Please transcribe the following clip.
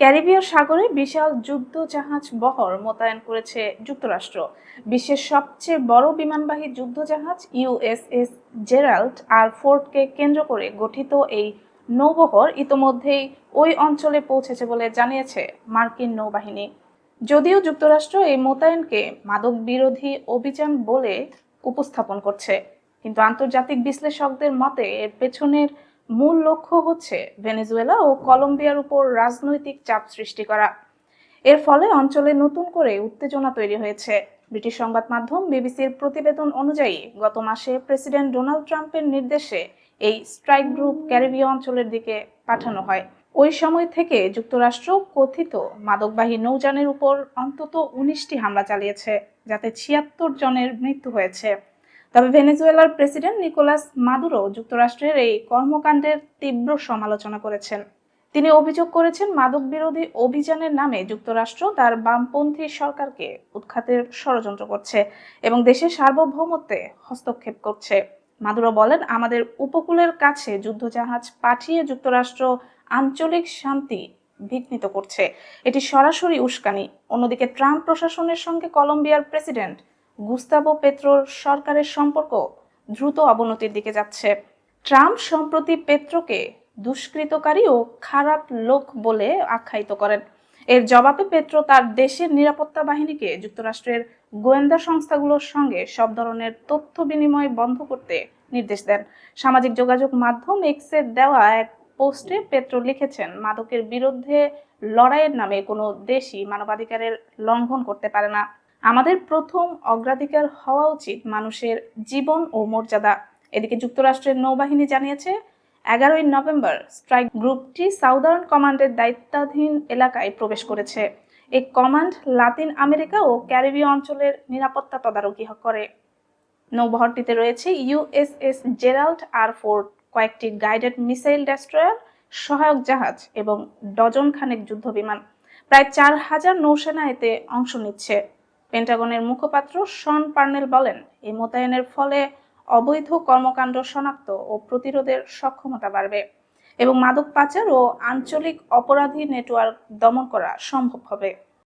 ক্যারিবীয় সাগরে বিশাল যুদ্ধ জাহাজ বহর মোতায়েন করেছে যুক্তরাষ্ট্র। বিশ্বের সবচেয়ে বড় বিমানবাহী যুদ্ধজাহাজ ইউএসএস জেরাল্ড আর ফোর্টকে কেন্দ্র করে গঠিত এই নৌবহর ইতোমধ্যেই ওই অঞ্চলে পৌঁছেছে বলে জানিয়েছে মার্কিন নৌবাহিনী। যদিও যুক্তরাষ্ট্র এই মোতায়েনকে মাদক বিরোধী অভিযান বলে উপস্থাপন করছে, কিন্তু আন্তর্জাতিক বিশ্লেষকদের মতে এর পেছনের মূল লক্ষ্য হচ্ছে ভেনেজুয়েলা ও কলম্বিয়ার উপর রাজনৈতিক চাপ সৃষ্টি করা। এর ফলে অঞ্চলে নতুন করে উত্তেজনা তৈরি হয়েছে। ব্রিটিশ সংবাদ মাধ্যম বিবিসির প্রতিবেদন অনুযায়ী, গত মাসে প্রেসিডেন্ট ডোনাল্ড ট্রাম্পের নির্দেশে এই স্ট্রাইক গ্রুপ ক্যারিবীয় অঞ্চলের দিকে পাঠানো হয়। ওই সময় থেকে যুক্তরাষ্ট্র কথিত মাদকবাহী নৌযানের উপর অন্তত উনিশটি হামলা চালিয়েছে, যাতে ছিয়াত্তর জনের মৃত্যু হয়েছে। তবে ভেনেজুয়েলার প্রেসিডেন্ট নিকোলাস মাদুরো যুক্তরাষ্ট্রের এই কর্মকাণ্ডের তীব্র সমালোচনা করেছেন। তিনি অভিযোগ করেছেন মাদক বিরোধী অভিযানের নামে যুক্তরাষ্ট্র তার বামপন্থী সরকারকে উৎখাতের ষড়যন্ত্র করছে এবং দেশের সার্বভৌমত্বে হস্তক্ষেপ করছে। মাদুরো বলেন, আমাদের উপকূলের কাছে যুদ্ধজাহাজ পাঠিয়ে যুক্তরাষ্ট্র আঞ্চলিক শান্তি বিঘ্নিত করছে। এটি সরাসরি উস্কানি। অন্যদিকে ট্রাম্প প্রশাসনের সঙ্গে কলম্বিয়ার প্রেসিডেন্ট গুস্তাবো পেত্রোর সরকারের সম্পর্ক দ্রুত অবনতির দিকে যাচ্ছে। ট্রাম্প সম্প্রতি পেত্রোকে দুষ্কৃতকারী ও খারাপ লোক বলে আখ্যায়িত করেন। এর জবাবে পেত্রো তার দেশের নিরাপত্তা বাহিনীকে যুক্তরাষ্ট্রের গোয়েন্দা সংস্থাগুলোর সঙ্গে সব ধরনের তথ্য বিনিময় বন্ধ করতে নির্দেশ দেন। সামাজিক যোগাযোগ মাধ্যম এক্সে দেওয়া এক পোস্টে পেত্রো লিখেছেন, মাদকের বিরুদ্ধে লড়াইয়ের নামে কোনো দেশই মানবাধিকারের লঙ্ঘন করতে পারে না। আমাদের প্রথম অগ্রাধিকার হওয়া উচিত মানুষের জীবন ও মর্যাদা। এদিকে যুক্তরাষ্ট্রের নৌবাহিনী জানিয়েছে, এগারোই নভেম্বর স্ট্রাইক গ্রুপটি সাউদার্ন কমান্ডের দায়িত্বাধীন এলাকায় প্রবেশ করেছে। এই কমান্ড লাতিন আমেরিকা ও ক্যারিবীয় অঞ্চলের নিরাপত্তা তদারকি করে। নৌবহরটিতে রয়েছে ইউএসএস জেরাল্ড আর ফোর্ট কয়েকটি গাইডেড মিসাইল ডেস্ট্রয়ার, সহায়ক জাহাজ এবং ডজন খানেক যুদ্ধ বিমান প্রায় চার হাজার নৌসেনা এতে অংশ নিচ্ছে। পেন্টাগনের মুখপাত্র শন পার্নেল বলেন এই মোতায়েনের ফলে অবৈধ কর্মকাণ্ড শনাক্ত ও প্রতিরোধের সক্ষমতা বাড়বে এবং মাদক পাচার ও আঞ্চলিক অপরাধী নেটওয়ার্ক দমন করা সম্ভব হবে।